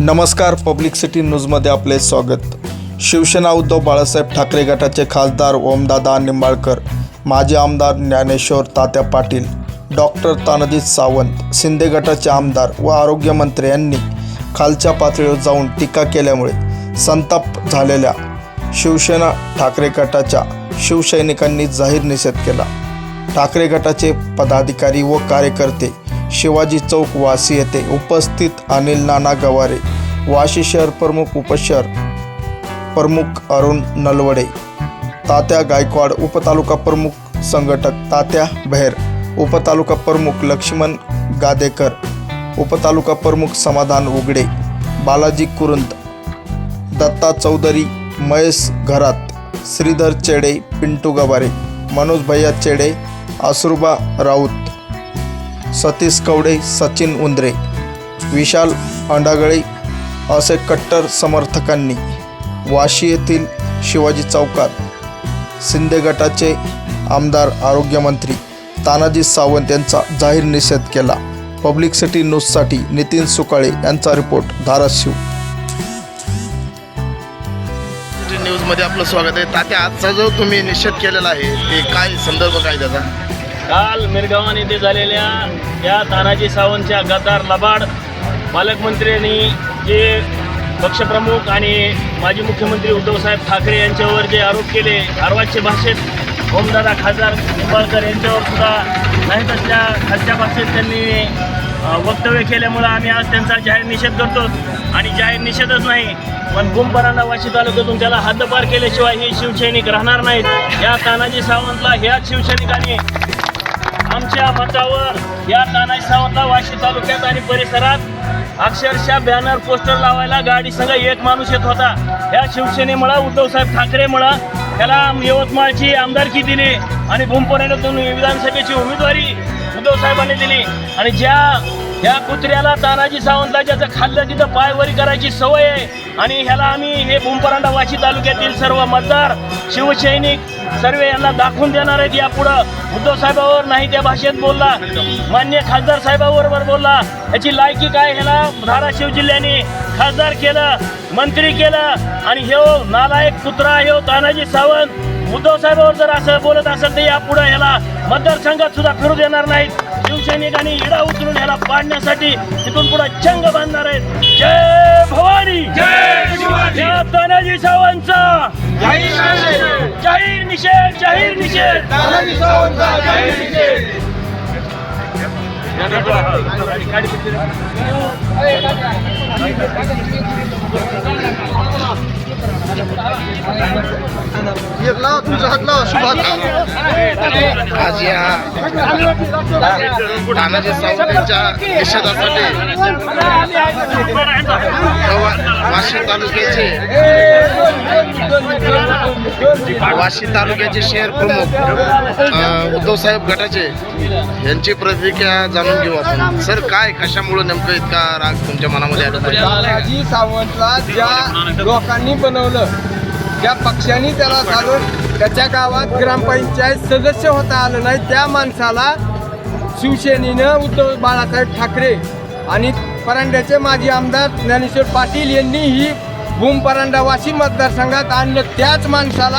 नमस्कार public city न्यूजमध्ये आपले स्वागत. शिवसेना उद्धव बाळासाहेब ठाकरे गटाचे खासदार ओमदादा निंबाळकर माजी आमदार ज्ञानेश्वर तात्या पाटील डॉक्टर तानाजी सावंत शिंदे गटाचे आमदार व आरोग्यमंत्री यांनी खालच्या पातळीवर जाऊन टीका केल्यामुळे संताप झालेल्या शिवसेना ठाकरे गटाच्या शिवसैनिकांनी जाहीर निषेध केला. ठाकरे गटाचे पदाधिकारी व कार्यकर्ते शिवाजी चौक वासी येथे उपस्थित अनिल नाना गवारे वाशी शहर प्रमुख उपशहर प्रमुख अरुण नलवडे तात्या गायकवाड उपतालुका प्रमुख संघटक तात्या बहेर उपतालुका प्रमुख लक्ष्मण गादेकर उपतालुका प्रमुख समाधान उगडे बालाजी कुरुंत दत्ता चौधरी महेश घरात श्रीधर चेडे पिंटू गवारे मनोज भैया चेडे असरुबा राऊत सतीश कवडे सचिन उंद्रे विशाल अंडागळे असे कट्टर समर्थकांनी वाशी येथील शिवाजी चौकात शिंदे गटाचे आमदार आरोग्यमंत्री तानाजी सावंत यांचा जाहीर निषेध केला. पब्लिक सिटी न्यूजसाठी नितीन सुकाळे यांचा रिपोर्ट धाराशिव. न्यूजमध्ये आपलं स्वागत आहे. तात्या आजचा जो तुम्ही निषेध केलेला आहे ते काय संदर्भ काय त्याचा? काल मिरगावान येथे झालेल्या या तानाजी सावंतच्या गद्दार लबाड पालकमंत्र्यांनी जे पक्षप्रमुख आणि माजी मुख्यमंत्री उद्धवसाहेब ठाकरे यांच्यावर जे आरोप केले अर्वाच्य भाषेत ओमदादा खासदार निंबाळकर यांच्यावर सुद्धा नाही तसल्या खासच्या भाषेत त्यांनी वक्तव्य केल्यामुळं आम्ही आज त्यांचा जाहीर निषेध करतो आणि जाहीर निषेधच नाही पण गुंपरांना वाशी तालुक्यातून त्याला हद्दपार केल्याशिवाय हे शिवसैनिक राहणार नाहीत. या तानाजी सावंतला ह्याच शिवसैनिकांनी आमच्या मतावर या तानाजी सावंतला वाशी तालुक्यात आणि परिसरात अक्षरशः बॅनर पोस्टर लावायला गाडी सगळं एक माणूस येत होता. या शिवसेनेमुळं उद्धवसाहेब ठाकरेमुळं त्याला यवतमाळची आमदारकी दिली आणि भूमपुराण्यातून विधानसभेची उमेदवारी उद्धवसाहेबांनी दिली. आणि ज्या या कुत्र्याला तानाजी सावंतला ज्याचं खाल्लं तिथं पायवरी करायची सवय आहे. आणि ह्याला आम्ही हे भूमपरांडा वाशी तालुक्यातील सर्व मतदार शिवसैनिक सर्वे यांना दाखवून देणार आहेत. यापुढं उद्धव साहेबावर नाही त्या भाषेत बोलला. मान्य खासदार साहेबाबरोबर बोलला. याची लायकी काय? ह्याला धाराशिव जिल्ह्याने खासदार केलं मंत्री केलं. आणि हे नालायक कुत्रा हे तानाजी सावंत उद्धव साहेबावर जर असं बोलत असेल तर यापुढं ह्याला मतदारसंघात सुद्धा फिरू देणार नाहीत. शिवसैनिकांनी इडा उचलून ह्याला पाडण्यासाठी तिथून पुढे चंग बांधणार आहेत. जय! सावंतचा जाहीर निषेध जाहीर निषेध आज या तानाजी सावंत यांच्या निषेधासाठी वा- वाशी तालुक्याचे वाशी तालुक्याचे शहर प्रमुख उद्धवसाहेब गटाचे यांची प्रतिक्रिया जाणून घेऊ आपण. सर काय कशामुळे नेमकं इतका राग तुमच्या मनामध्ये बालाजी सावंतला ज्या लोकांनी बनवलं ज्या पक्षांनी त्याला चालून त्याच्या गावात ग्रामपंचायत सदस्य होता आलं नाही त्या माणसाला शिवसेनेनं उद्धव बाळासाहेब ठाकरे आणि परांड्याचे माजी आमदार ज्ञानेश्वर पाटील यांनी ही भूम परांडा वाशी मतदारसंघात आणि त्याच माणसाला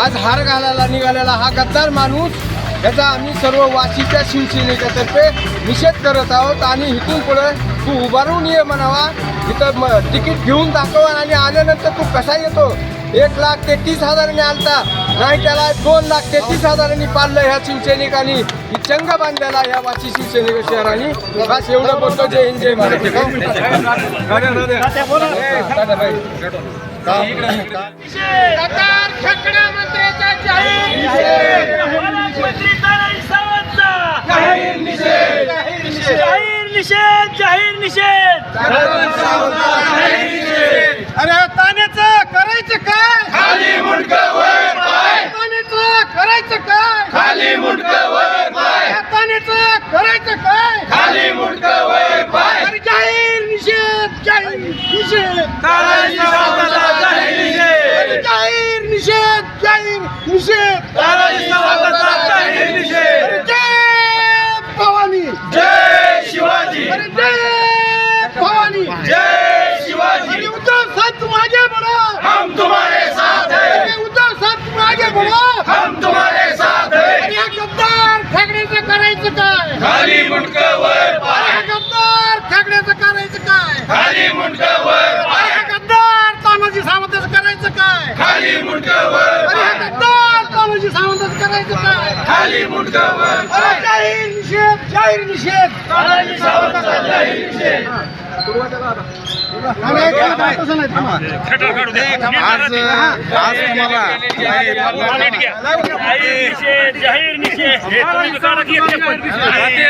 आज हार घालायला निघालेला हा गद्दार माणूस याचा आम्ही सर्व वाशीच्या शिवसेनेच्यातर्फे निषेध करत आहोत आणि इथून पुढे तू उभारून ये म्हणावा. इथं म तिकीट घेऊन दाखव आणि आल्यानंतर तू कसा येतो? एक लाख तेहतीस हजारांनी आलता. नाही त्याला दोन लाख तेहतीस हजारांनी पाडलं ह्या शिवसैनिकांनी. ही चंग बांधलेला ह्या वाशी शिवसैनिक शहराने. बस एवढं बोलतो. जय हिंद जय मंत्री तानाजी सावंतचा जाहीर निषेध जाहीर निषेध जाहीर निषेध. अरे ताण्याचं करायचं काय? खाली मुंडक वर पाय. ताण्याचं करायचं काय? खाली मुंडक वर पाय. ताण्याचं करायचं काय? खाली मुंडक वर पाय. जाहीर निषेध जाहीर निषेध. तानाजी सावंताचा जाहीर निषेध. जाहीर निषेध जाहीर निषेध. तानाजी सावंताचा जाहीर निषेध. जय भवानी. जय शिवाजी. भवानी. जय शिवाजी. उद्धव साथ तुम आगे बढ़ो. हम तुम्हारे साथ है. उद्धव साथ तुम आगे बढ़ो. हम तुम्हारे साथ है. या गद्दार ठाकरेचं करायचं काय? खाली मुंडक वर पाय. या गद्दार ठाकरेचं करायचं काय? खाली मुंडक वर पाय. या गद्दार तानाजी सावंतचं करायचं काय? खाली मुंडक वर पाय. या गद्दार तानाजी सावंतचं करायचं काय? खाली मुंडक वर पाय. निषेध जाहीर निषेध. तानाजी सावंताचा जाहीर निषेध. आज आज तुम्हाला जाहीर दिसलं पाहिजे.